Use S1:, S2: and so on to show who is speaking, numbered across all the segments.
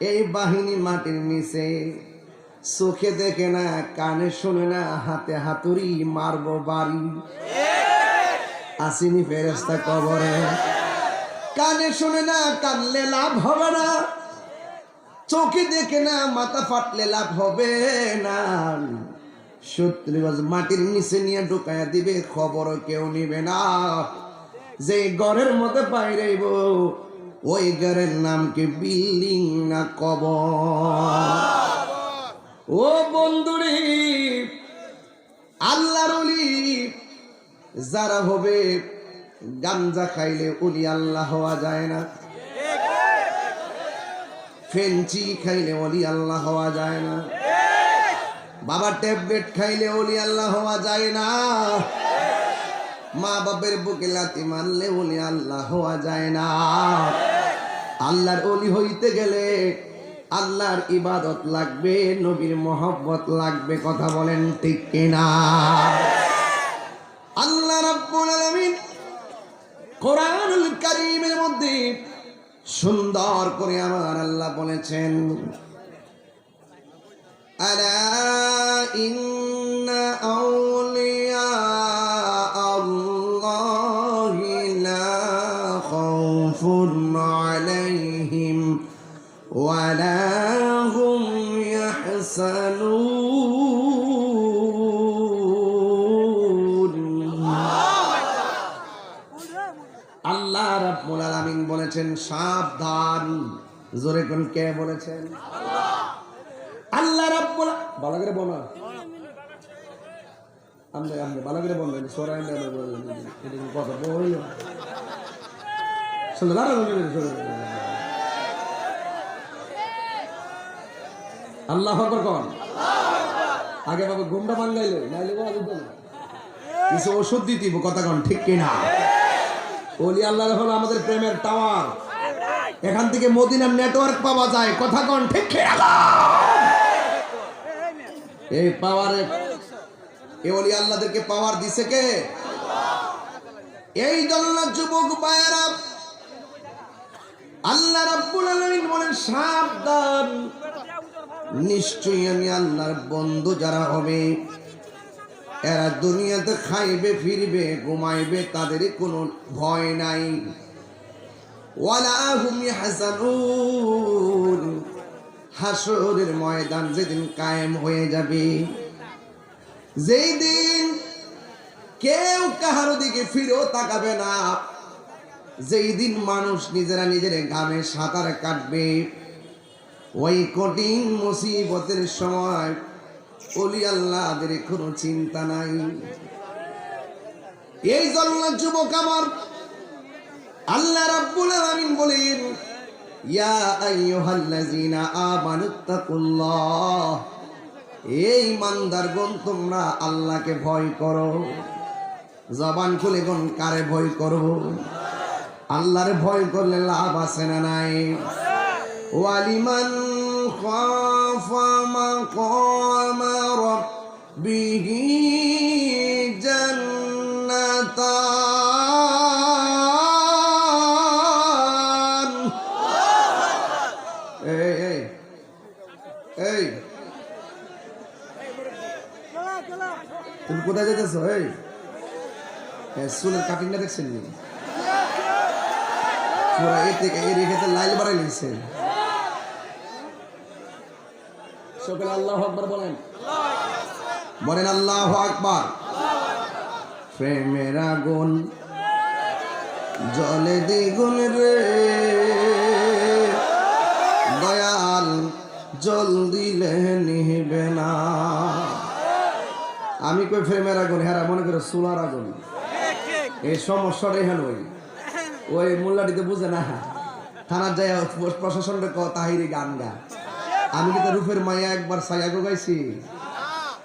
S1: এই বাহিনী মাটির নিচে চোখে দেখে না, কানে শুনে না, হাতে হাতুড়ি মারবো বাড়ি। আসিনি ফেরেস্তা কবরে। কানে শুনে না কানলে লাভ হবে না। চোখে দেখে না, মাথা ফাটলে লাভ হবে না। সত্যি মাটির নিচে নিয়ে ঢুকাইয়া দিবে খবর কেউ নিবে না। যে ঘরের মধ্যে বাইরেইব ওই ঘরের নাম কি বিল্ডিং না কবর? ও বন্ধুরে, আল্লাহর অলি যারা হবে গাঞ্জা খাইলে অলি আল্লাহ হওয়া যায় না। ফেঞ্চি খাইলে অলি আল্লাহ হওয়া যায় না। বাবা ট্যাবলেট খাইলে অলি আল্লাহ হওয়া যায় না। মা বাপের বুকে লাতি মারলে অলি আল্লাহ হওয়া যায় না। আল্লাহর অলি হইতে গেলে আল্লাহর ইবাদত লাগবে, নবীর মহব্বত লাগবে, কথা বলেন ঠিক কিনা? আল্লাহ রাব্বুল আলামিন কোরআনুল কারীমের মধ্যে সুন্দর করে আমার আল্লাহ বলেছেন, আলা ইন্না আউলিয়া ওয়ালা হুম ইয়াহসানুন আল্লাহ রাব্বুল আলামিন বলেছেন, সাবধান। জোরে কোন কে বলেছেন? আল্লাহ রাব্বুল ভালো করে বলো। আমরা আমরা ভালো করে বলবেন। সরাই কথা বল শুনতে লারা বলবেন আল্লাহ আকবার কোন। আগে বাবা গুমটা বাঙ্গাইলে নাইলে কিছু ওষুধ দিতিব কথা কোন, ঠিক কিনা? ওলি আল্লাহ হলো আমাদের প্রেমের টাওয়ার। এখান থেকে মদিনার নেটওয়ার্ক পাওয়া যায়, কথা কোন, ঠিক এই পাওয়ারে, এই ওলি আল্লাহদেরকে পাওয়ার দিছে কে? এই জন্য যুবক ভাইয়েরা আল্লাহ রাব্বুল আলামিন বলেন, সাবধান। নিশ্চয়ই আমি আল্লাহর বন্ধু যারা হবে। এরা দুনিয়াতে খাইবে, ফিরবে, ঘুমাইবে, তাদের কোনো ভয় নাই। হাসরের ময়দান যেদিন কায়েম হয়ে যাবে যেই দিন কেউ কাহার দিকে ফিরেও তাকাবে না যেই দিন মানুষ নিজেরা নিজের গামে সাঁতার কাটবে ওই কঠিন মুসিবতের সময় অলি আল্লাহদের কোনো চিন্তা নাই। এই জন্য যুবক আমার, আল্লাহ রাব্বুল আলামিন বলেন, ইয়া আইয়ুহাল্লাযীনা আমানুত্তাকুল্লাহ এই ইমানদারগণ, তোমরা আল্লাহকে ভয় করো। জবান খুলে কোন কারে ভয় করো? আল্লাহরে ভয় করলে লাভ আছে না নাই? ওয়ালিমান খাফা মাকামা রাব্বিহি জান্নাতান। এই এই তুমি কোথায় যেতেছো এই। চুলের কাটিংটা দেখছেন নি? এ রেখেতে লাইল বাড়াই নিয়েছে সকলে আল্লাহ আকবার বলেন। বলেন আল্লাহ আকবার। প্রেমের আগুন, জলে দ্বিগুণ রে। দয়াল জল দিলে নিবে না। আমি কই প্রেমের আগুন, হেরা মনে করে সোলার আগুন। এই সমস্যাটাই হেন ওই। ওই মোল্লাটিতে বুঝে না। থানার যায় প্রশাসন তাহিরি গান গা। আমি কিন্তু রূপের মায়া একবার ছায়া গাইছি।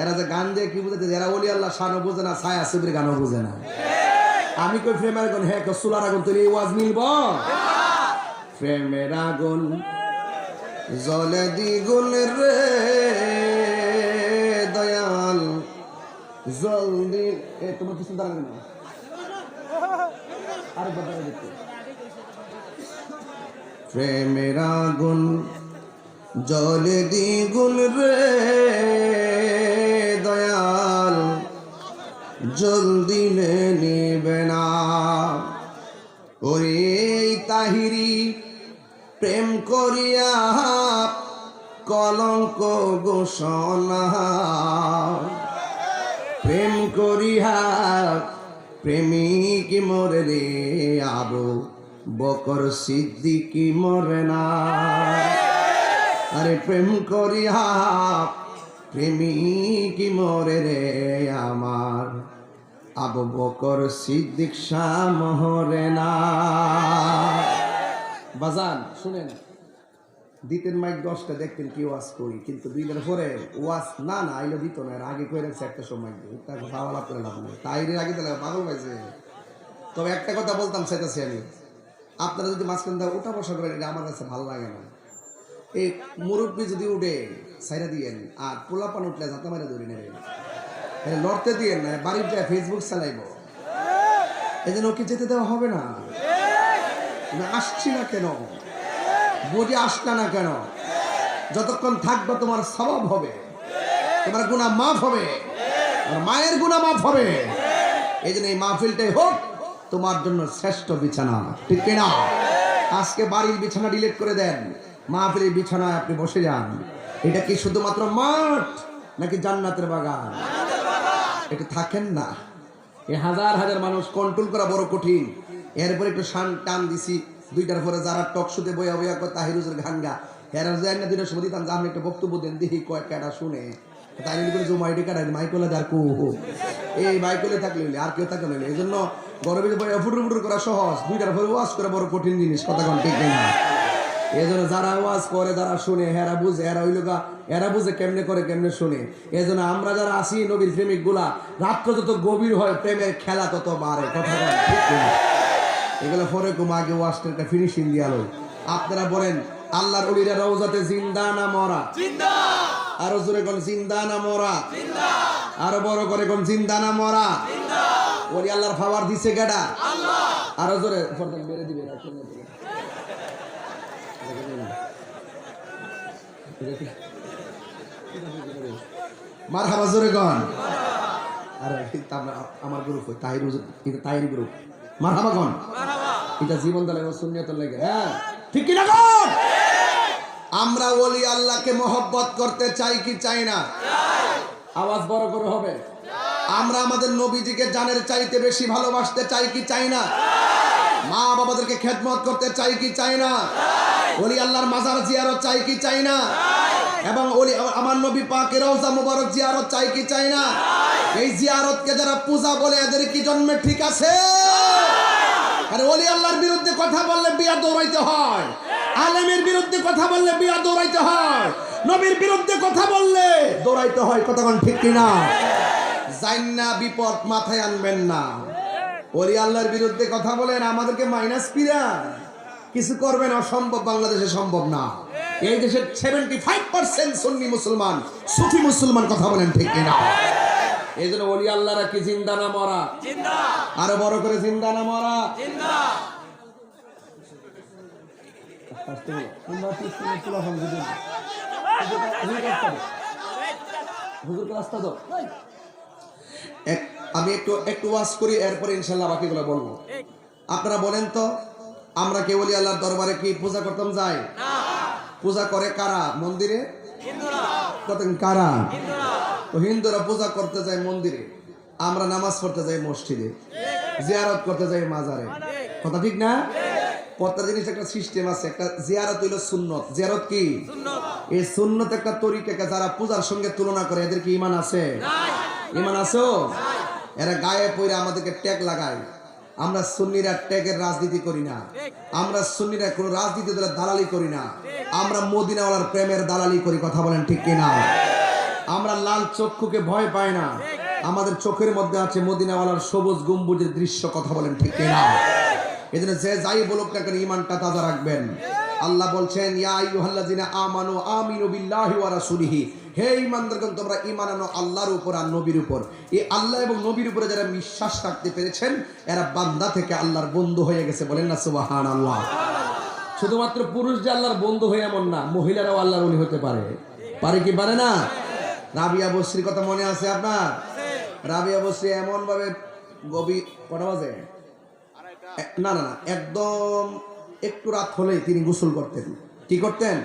S1: এরা যে গান দিয়ে কি বুঝতে এরা ওলি আল্লাহ শানও বুঝে না, ছায়া শিবির গানও বুঝে না। আমি কই প্রেমের আগুন? হ্যাঁ সোলার আগুন? তুই ওয়াজ মিলব? প্রেমের আগুন জলে দ্বিগুণ রে, দয়াল জলদি। এ, তোমার কিছু দাঁড়াবে না আরেকবার দাঁড়াবে প্রেমের আগুন জলে দ্বিগুণ রে দয়াল জলদি নিবে না। ওরে তাহিরি প্রেম করিয়া কলঙ্ক ঘোষণা। প্রেম করিয়া প্রেমিক মরে রে আবু বকর সিদ্দিকি মরে না। আরে প্রেম করিয়া, প্রেমিক মরে রে আমার। আবু বকর সিদ্দিক শাহ মহরে না। বাজান, শুনেন দিতেন মাইক দশটা দেখতেন কি ওয়াজ করি, কিন্তু দুই দিন পরে ওয়াজ না না, আইলে দিত না আগে করে রাখছে একটা সময় দিয়ে। তাকে খাওয়া লাভ করে লাভ নেই। তাই আগে তাহলে পাগল পাইছে তবে একটা কথা বলতাম সেটাছি আমি। আপনারা যদি মাঝখান দিয়ে ওটা বসা করেন, এটা আমার কাছে ভালো লাগে না। এই মুরব্বী যদি উঠে সাইরা দিয়েন আর পোলাপান উঠলে যাতে মারে ধরে নেবে লড়তে দিয়েন না বাড়িটা ফেসবুক চালাইব এই জন্য ওকে যেতে দেওয়া হবে না আসছি না কেন বুঝে আসলা না কেন যতক্ষণ থাকবে তোমার স্বভাব হবে তোমার গুণা মাফ হবে মায়ের গুণা মাফ হবে এই জন্য এই মাহফিলটাই হোক তোমার জন্য শ্রেষ্ঠ বিছানা ঠিক কিনা আজকে বাড়ির বিছানা ডিলিট করে দেন মাহফিলের বিছানায় আপনি বসে যান। এটা কি শুধুমাত্র মাঠ, নাকি জান্নাতের বাগান? এটা থাকেন না। এই হাজার হাজার মানুষ কন্ট্রোল করা বড় কঠিন। এরপর একটু শান টান দিছি। দুইটার পরে যারা টক শুতে বইয়া বইয়া কয়, তাহিরুজের গান গা হেরা যায় না সময় দিতাম যে আমি একটা বক্তব্য দেন, দেখি কয়েক কাটা শুনে? তাই করে জমা আইডি কাটা মাইকলে আর কু? এই মাইকলে থাকলে আর কেউ থাকলে হইলে। এই জন্য গরমে বইয়া ফুটুর ফুটুর করা সহজ, দুইটার পরে ওয়াজ করা বড় কঠিন জিনিস, কথা কোন ঠিক না এই জন্য যারা ওয়াজ করে যারা শুনে হেরা বুঝে এরা হইল গা এরা বুঝে কেমনে করে কেমনে শুনে। এই জন্য আমরা যারা আসি নবীর প্রেমিকগুলা রাত্র যত গভীর হয় প্রেমের খেলা তত বাড়ে। কথা এগুলো পরে কুম আগে ওয়াজটা একটা ফিনিশিং দিয়ালো আপনারা বলেন আল্লাহর উলিরা রওজাতে জিন্দা না মরা? আরও জোরে কোন জিন্দা না মরা? আরও বড় করে কোন জিন্দা না মরা? ওলি আল্লাহর ফাওয়ার দিছে গেডা আরও জোরে মেরে দিবে? মার জোরে গন আমরা গ্রুপ তাহির তাহির গ্রুপ গন এটা জীবন লাগে। হ্যাঁ ঠিক কিনা গন আমরা আল্লাহকে মহব্বত করতে চাই কি চাই না? আওয়াজ বড় করে হবে। আমরা আমাদের নবীজিকে জানের চাইতে বেশি ভালোবাসতে চাই কি চাই না? মা বাবাদেরকে খেদমত করতে চাই কি চাই না? ওলি আল্লাহর মাজার জিয়ারত চাই কি চাই না? এবং ওলি আমার নবী পাকের রওজা মুবারক জিয়ারত চাই কি চাই না? এই জিয়ারতকে যারা পূজা বলে এদের কি জন্মে ঠিক আছে? আরে ওলি আল্লাহর বিরুদ্ধে কথা বললে বিয়া দৌড়াইতে হয়। আলেমের বিরুদ্ধে কথা বললে বিয়া দৌড়াইতে হয়। নবীর বিরুদ্ধে কথা বললে দৌড়াইতে হয় কতক্ষণ ঠিক কিনা জাইন না বিপদ মাথায় আনবেন না। ওলি আল্লাহর বিরুদ্ধে কথা বলেন আমাদেরকে মাইনাস পিরা কিছু করবেন অসম্ভব বাংলাদেশে সম্ভব না। এই দেশের সেভেন্টি ফাইভ পার্সেন্ট সুন্নি মুসলমান সুফি মুসলমান কথা বলেন ঠিক কিনা? এই জন্য ওলি আল্লাহরা কি জিন্দা না মরা? আরও বড় করে জিন্দা না মরা? আমি একটু একটু ওয়াশ করি এরপরে ইনশাল্লাহ বাকিগুলো বলব। আপনারা বলেন তো আমরা কে ওলি আল্লাহর দরবারে কি পূজা করতাম যাই? পূজা করে কারা? মন্দিরে? কারা? তো হিন্দুরা পূজা করতে যায় মন্দিরে। আমরা নামাজ পড়তে যাই মসজিদে। জিয়ারত করতে যাই মাজারে। কথা ঠিক না? প্রত্যেক জিনিস একটা সিস্টেম আছে একটা জিয়ারত হইল সুন্নত। জিয়ারত কি? এই সুন্নত একটা তরিকাকে যারা পূজার সঙ্গে তুলনা করে এদের কি ইমান আছে? ইমান আছো এরা গায়ে পড়ে আমাদেরকে ট্যাগ লাগায়। আমরা সুন্নিরা ট্যাগের রাজনীতি করি না। আমরা সুন্নিরা কোনো রাজনীতি দলের দালালি করি না। আমরা মদিনাওয়ালার প্রেমের দালালি করি, কথা বলেন ঠিক কিনা? আমরা লাল চক্ষুকে ভয় পাই না। আমাদের চোখের মধ্যে আছে মদিনাওয়ালার সবুজ গম্বুজের দৃশ্য, কথা বলেন ঠিক কিনা? এজন্য যে যাই বলুক না কেন ইমানটা তাজা রাখবেন। আল্লাহ বলছেন, ইয়া আইয়ুহাল্লাযিনা আমানু আমিনু বিল্লাহি ওয়া রাসূলিহি। হে ঈমানদারগণ, তোমরা ঈমান আনো আল্লাহর উপর আর নবীর উপর। এই আল্লাহ এবং নবীর উপরে যারা বিশ্বাস রাখতে পেরেছেন, এরা বান্দা থেকে আল্লাহর বন্ধু হয়ে গেছে বলেন না, সুবহানাল্লাহ। শুধুমাত্র পুরুষ যে আল্লাহর বন্ধু হয়ে এমন না, মহিলারাও আল্লাহর উনি হতে পারে। পারে কি পারে না? রাবিয়া বস্রির কথা মনে আছে আপনার? রাবিয়া বস্রি এমন ভাবে গভীর কটা বাজে? না না না, একদম একটু রাত হলেই তিনি গোসল করতেন। কি করতেন?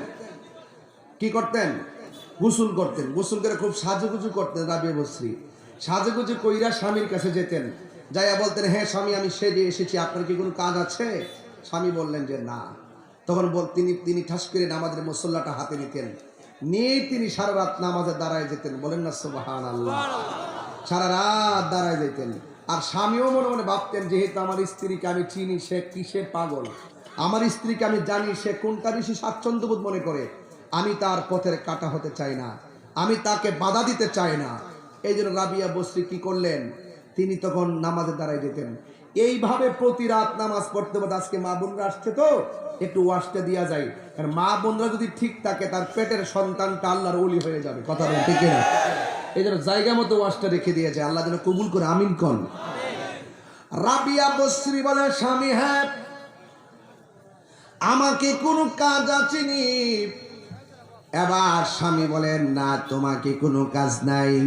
S1: কি করতেন? গোসল করতেন। গোসল করে খুব সাজুগুজু করতেন রাবিয়া বস্রি। সাজুগুজু কইরা স্বামীর কাছে যেতেন। যাইয়া বলতেন হ্যাঁ স্বামী, আমি সেজে এসেছি। আপনার কি কোনো কাজ আছে? স্বামী বললেন যে, না। তখন বল, তিনি তিনি ঠাস করে নামাজের মুসল্লাটা হাতে নিতেন। নিয়ে তিনি সারা রাত নামাজে দাঁড়ায় যেতেন। বলেন না সুবাহান আল্লাহ সারা রাত দাঁড়ায় যেতেন। আর স্বামীও মনে মনে ভাবতেন, যেহেতু আমার স্ত্রীকে আমি চিনি, সে কিসের পাগল? আমার স্ত্রীকে আমি জানি সে কোনটা বেশি স্বাচ্ছন্দ্যবোধ মনে করে। আমি তার পথের কাটা হতে চাই না। আমি তাকে বাধা দিতে চাই না। এই জন্য রাবিয়া বসরি কি করলেন? তিনি তখন নামাজে দাঁড়ায় যেতেন। এইভাবে প্রতি রাত নামাজ পড়তে পড়তে আজকে মা বোনরা আসছে তো? একটু ওয়াশটা দেওয়া যায় কারণ মা বোনরা যদি ঠিক থাকে তার পেটের সন্তানটা আল্লাহর ওলি হয়ে যাবে। কথা বলেন ঠিক না এই জন্য জায়গা মতো ওয়াশটা রেখে দিয়েছে আল্লাহ যেন কবুল করে আমিন কন। রাবিয়া বসরি বলে স্বামী হ্যাঁ আমাকে কোনো কাজ আছেনি এবার স্বামী বলেন, না, তোমাকে কোনো কাজ নাই।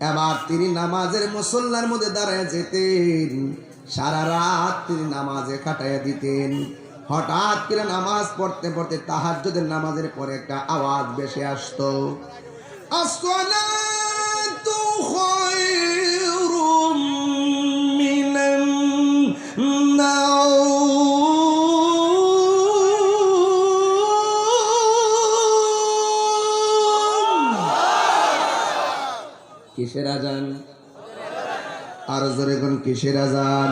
S1: এবার তিনি নামাজের মুসল্লার মধ্যে দাঁড়ায় যেতেন। সারা রাত তিনি নামাজে কাটাইয়া দিতেন। হঠাৎ করে নামাজ পড়তে পড়তে তাহাজ্জুদের নামাজের পরে একটা আওয়াজ বেশি আসতো। আসসালাতু খায়রুম কিসের আজান?